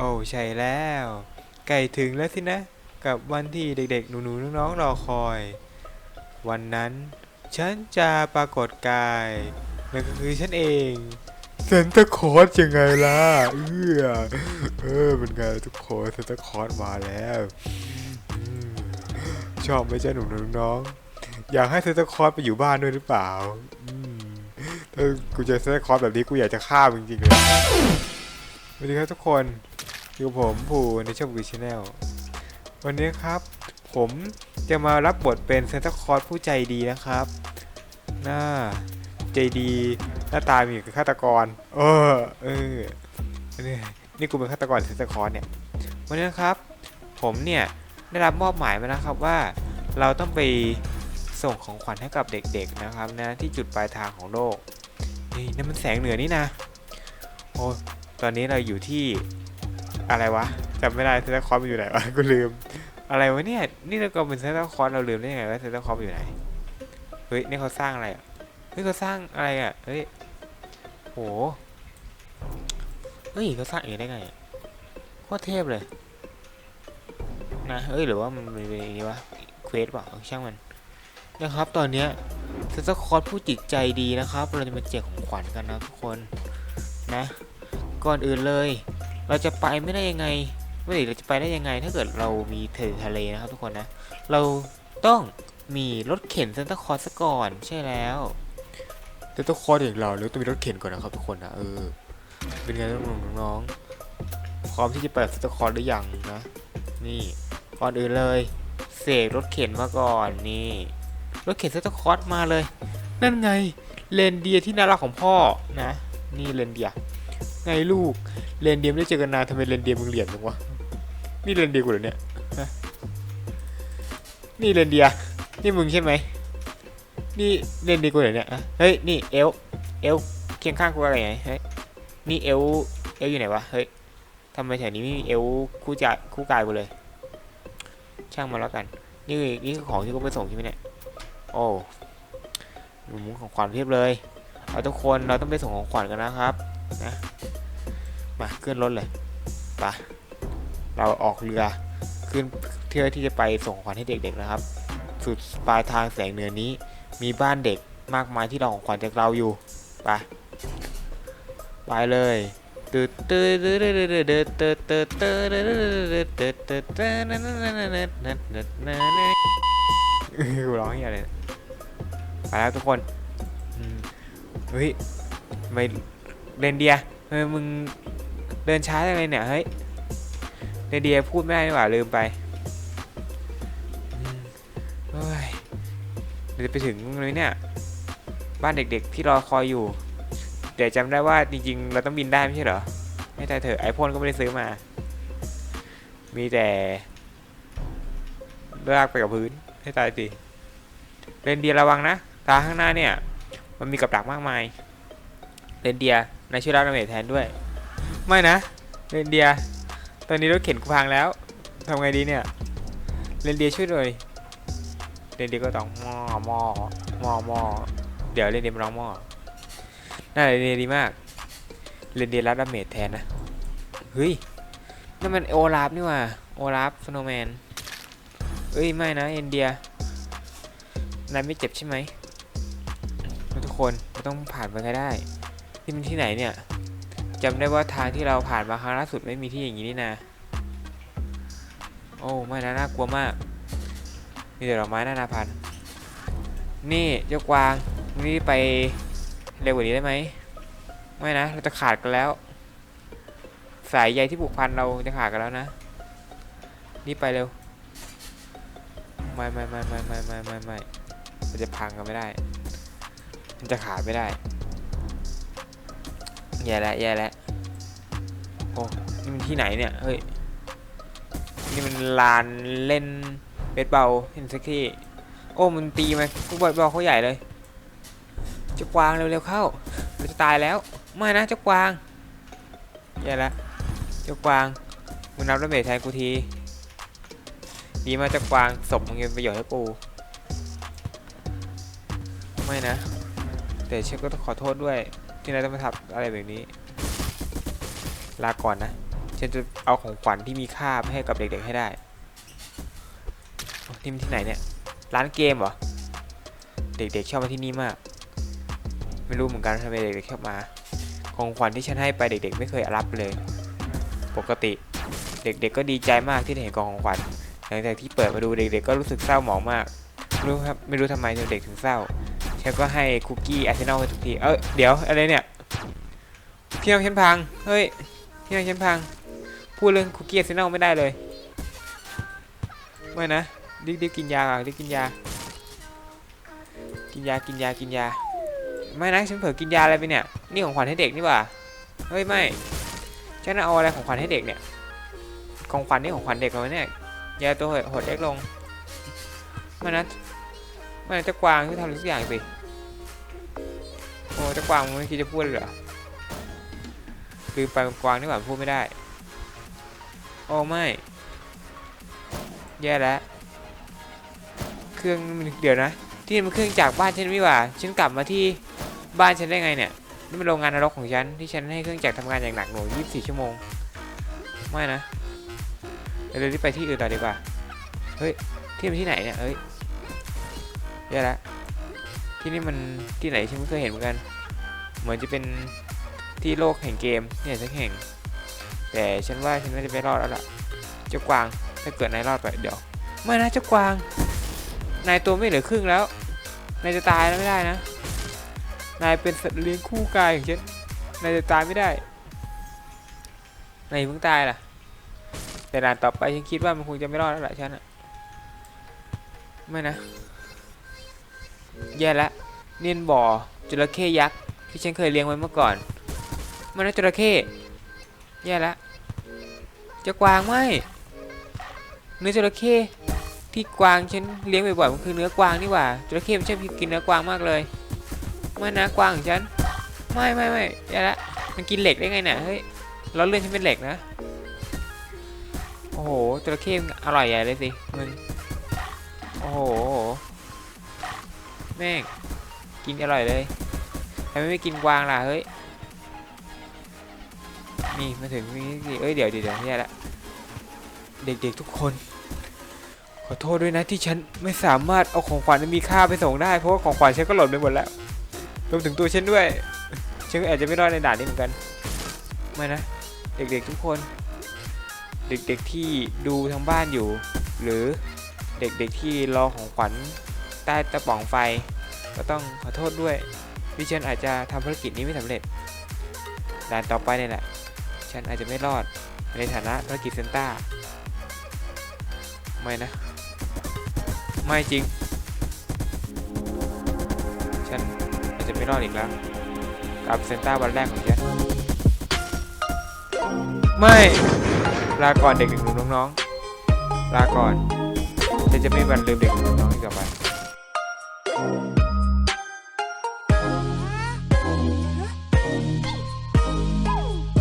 โอ้ใช่แล้วไก่ถึงแล้วสินะ กับวันที่เด็กๆ หนูๆน้องๆรอคอย วันนั้น ฉันจะปรากฏกายนั่นก็คือฉันเองเซนตาคอร์สยังไงล่ะ เออเออเป็นไงทุกคนเซนตาคอร์สมาแล้วชอบไหมเจ้าหนูน้องๆอยากให้เซนตาคอร์สไปอยู่บ้านด้วยหรือเปล่าถ้ากูเจอเซนตาคอร์สแบบนี้กูอยากจะฆ่ามึงจริงๆเลยสวัสดีครับทุกคน อยู่ผมภูในช่องวีชแนลวันนี้ครับ ผมจะมารับบทเป็นเซนต์คอร์สผู้ใจดีนะครับหน้าใจดีหน้าตามีกับฆาตกร เออเออนี่นี่กูเป็นฆาตกรเซนต์คอร์สเนี่ยวันนี้นะครับ ผมเนี่ยได้รับมอบหมายมานะครับว่า เราต้องไปส่งของขวัญให้กับเด็กๆนะครับนะที่จุดปลายทางของโลกนี่นั่นมันแสงเหนือนี่นะโอ้ตอนนี้เราอยู่ที่ อะไรวะจำไม่ได้เซนต์คอร์สมันอยู่ไหนวะกูลืม อะไรวะเนี่ย นี่เราก็เป็นเซนต์คอร์สเราลืมได้ยังไงว่าเซนต์คอร์สอยู่ไหน เฮ้ย นี่เขาสร้างอะไรอะ เฮ้ยเขาสร้างอะไรอะ เฮ้ย โห เฮ้ยเขาสร้างเองได้ไงโคตรเทพเลย นะเฮ้ย หรือว่ามันเป็นอย่างนี้วะ เควสเปล่าช่างมัน นะครับ ตอนเนี้ยเซนต์คอร์สผู้จิตใจดีนะครับ เราจะมาแจกของขวัญกันนะทุกคน นะ ก่อนอื่นเลย เราจะไปไม่ได้ยังไงไม่ได้เราจะไปได้ยังไง ถ้าเกิดเรามีเททะเลนะครับทุกคนนะ เราต้องมีรถเข็นเซนตาคอร์สก่อนใช่แล้วเซนตาคอร์สอย่างเราเราต้องมีรถเข็นก่อนนะครับทุกคนนะเออเป็นไงน้องๆพร้อมที่จะไปเซนตาคอร์สหรือยังนะนี่ก่อนอื่นเลยเสกรถเข็นมาก่อนนี่รถเข็นเซนตาคอร์สมาเลย นั่นไงเลนเดียที่น่ารักของพ่อนะ นี่เลนเดียไงลูก เรนเดียมได้เจอกันนานทำไมเรนเดียมมึงเหลี่ยมจังวะ นี่เรนเดียกูเหรอเนี่ยฮะนี่เรนเดีย นี่มึงใช่ไหม นี่เรนเดียกูเหรอเนี่ยอะเฮ้ย นี่เอล เอลเคียงข้างกูอะไรไงเฮ้ย นี่เอล เอลอยู่ไหนวะ เฮ้ยทำไมแถวนี้ไม่มีเอลคู่จ่ายคู่กายกูเลย ช่างมาแล้วกัน นี่นี่คือของที่กูไปส่งใช่ไหมเนี่ย โอ้หมุนของขวัญเพียบเลย เอาทุกคนเราต้องไปส่งของขวัญกันนะครับ นะมา ขึ้นรถเลยไปะเราออกเรือขึ้นเพื่อที่จะไปส่งขวัญให้เด็กๆนะครับ สุดปลายทางแสงเหนือนี้ มีบ้านเด็กมากมายที่รอของขวัญจากเราอยู่ไปไปเลยตืดตืดตืดตืดตืดตืดตืดตืดตืดตืดตืดตืดนั่นนั่นนั่นนั่นนั่นนั่นนั่นกูร้องเฮียเลยไปแล้วทุกคนอืมเฮ้ยไม่เรนเดียเฮ้ยมึง เดินช้าจังเลยเนี่ยเฮ้ยเรนเดียพูดไม่ได้หว่าลืมไปเฮ้ยเดี๋ยวจะไปถึงเลยเนี่ย บ้านเด็กๆที่รอคอยอยู่ เดี๋ยวจำได้ว่าจริงๆ เราต้องบินได้ไม่ใช่เหรอ ไม่ได้เถอะไอโฟนก็ไม่ได้ซื้อมา มีแต่ลากไปกับพื้นให้ตายสิเรนเดียระวังนะ ตาข้างหน้าเนี่ย มันมีกับดักมากมาย เรนเดียนายช่วยรับดาเมจแทนด้วย ไม่นะเรนเดียตอนนี้รถเข็นกูพังแล้วทำไงดีเนี่ยเรนเดียช่วยหน่อยเรนเดียก็ต้องหม้อหม้อหม้อหม้อเดี๋ยวเรนเดียมาร้องหม้อน่าเรนเดียดีมากเรนเดียรับดาเมจแทนนะเฮ้ยนั่นมันโอลาฟนี่ว่าโอลาฟสโนแมนเอ้ยไม่นะเรนเดียนายไม่เจ็บใช่ไหมทุกคนเราต้องผ่านไปให้ได้ ที่มันที่ไหนเนี่ย จำได้ว่าทางที่เราผ่านมาครั้งล่าสุดไม่มีที่อย่างนี้นี่นะโอ้ไม่นะน่ากลัวมาก มีแต่ดอกไม้นานาพันธุ์นี่เจ้ากวางนี่ไปเร็วกว่านี้ได้ไหมไม่นะ เราจะขาดกันแล้ว สายใยที่ผูกพันเราจะขาดกันแล้วนะนี่ไปเร็วไม่ไม่ไม่ไม่ไม่ไม่ไม่ไม่มันจะพังกันไม่ได้ มันจะขาดไม่ได้แย่แล้วแย่แล้ว อ้นี่มันที่ไหนเนี่ย เฮ้ย นี่มันลานเล่นเบสบอลเห็นสักที่ โอ้ มันตีมากูบอลบอลเขาใหญ่เลยจ้ากวางเร็วๆเข้า เราจะตายแล้ว ไม่นะจ้ากวางแย่แล้วจ้ากวางมึงนับระเบิดแทนกูที ดีมากจ้ากวางศพมึงเป็นประโยชน์ให้กูไม่นะแต่เชฟก็ต้องขอโทษด้วย ที่นายต้องมาทำอะไรแบบนี้ ลาก่อนนะ ฉันจะเอาของขวัญที่มีค่าไปให้กับเด็กๆให้ได้โอ้นี่มันที่ไหนเนี่ย ร้านเกมเหรอ เด็กๆชอบมาที่นี่มาก ไม่รู้เหมือนกันทำไมเด็กๆชอบมา ของขวัญที่ฉันให้ไปเด็กๆ ไม่เคยรับเลย ปกติเด็กๆ ก็ดีใจมากที่ได้เห็นกล่องของขวัญ หลังจากที่เปิดมาดูเด็กๆ ก็รู้สึกเศร้าหมองมากไม่รู้ครับ ไม่รู้ทำไมเด็กๆถึงเศร้า ฉันก็ให้คุกกี้อาร์เซนอลไปทุกที เอ้ยเดี๋ยวอะไรเนี่ยที่นั่งฉันพัง เฮ้ย ที่นั่งฉันพัง พูดเรื่องคุกกี้อาร์เนอลไม่ได้เลยไม่นะรีบๆกินยาก่อนรีบกินยา กินยา กินยา กินยา ไม่นะฉันเผลอกินยาอะไรไปเนี่ย นี่ของขวัญให้เด็กนี่หว่า เฮ้ยไม่ฉันเอาอะไรของขวัญให้เด็กเนี่ย ของขวัญนี่ของขวัญเด็กเราเนี่ย ยาตัวหดเล็กลงไม่นะไม่นะจะกวางที่ทำอะไรสักอย่างสิโอ้จะกวางมันไม่คิดจะพูดเลยเหรอ ลืมไปกวางนี่หว่าพูดไม่ได้ โอ้ไม่ แย่แล้ว เครื่องเดี๋ยวนะ ที่นี่มันเครื่องจากบ้านฉันไม่หว่า ฉันกลับมาที่บ้านฉันได้ไงเนี่ย นี่มันโรงงานนรกของฉันที่ฉันให้เครื่องจักรทำงานอย่างหนักหน่วง 24 ชั่วโมง ไม่นะเดี๋ยวรีบไปที่อื่นต่อดีกว่า เฮ้ย ที่มันที่ไหนเนี่ย เฮ้ยแย่แล้วที่นี่มันที่ไหนฉันไม่เคยเห็นเหมือนกัน เหมือนจะเป็น ที่โลกแห่งเกมเนี่ยสักแห่ง แต่ฉันว่าฉันน่าจะไม่รอดแล้วล่ะเจ้ากวางถ้าเกิดนายรอดไปเดี๋ยวไม่นะเจ้ากวาง นายตัวไม่เหลือครึ่งแล้วนายจะตายแล้วไม่ได้นะ นายเป็นสัตว์เลี้ยงคู่กายของฉันนายจะตายไม่ได้นายเพิ่งตายล่ะ แต่ด่านต่อไปฉันคิดว่ามันคงจะไม่รอดแล้วล่ะฉันอะไม่นะ แย่ละเนียนบ่อจระเข้ยักษ์ที่ฉันเคยเลี้ยงไว้เมื่อก่อน มันนะจระเข้แย่ละเจะกวางไหมเนื้อจระเข้ที่กวางฉันเลี้ยงบ่อยๆมันคือเนื้อกวางนี่หว่าจระเข้มันชอบกินเนื้อกวางมากเลยไม่นะกวางของฉันไม่ไม่ไม่แย่ละมันกินเหล็กได้ไงเนี่ยเฮ้ยล้อเลื่อนฉันเป็นเหล็กนะโอ้โหจระเข้อร่อยใหญ่เลยสิมึงโอ้โหแม่งกินอร่อยเลยทำไมไม่กินกวางล่ะเฮ้ย นี่มาถึงนี่เอ้ยเดี๋ยวเดี๋ยวเดี๋ยวเนี่ละเด็กๆทุกคน ขอโทษด้วยนะที่ฉันไม่สามารถเอาของขวัญที่มีค่าไปส่งได้เพราะว่าของขวัญฉันก็หล่นไปหมดแล้วรวมถึงตัวฉันด้วยฉันก็อาจจะไม่รอดในด่านนี้เหมือนกันไม่นะเด็กๆทุกคน เด็กๆที่ดูทางบ้านอยู่ หรือเด็กๆที่รอของขวัญใต้ตะป่องไฟ ก็ต้องขอโทษด้วยที่ฉันอาจจะทำภารกิจนี้ไม่สำเร็จด่านต่อไปเนี่ยแหละ ฉันอาจจะไม่รอด ในฐานะภารกิจเซนต้า ไม่นะ ไม่จริง ฉันอาจจะไม่รอดอีกแล้วกับเซนต้าวันแรกของฉัน ไม่ ลาก่อนเด็กหนูน้องๆลาก่อนฉันจะไม่บันลืมเด็กหนูน้องอีกต่อไป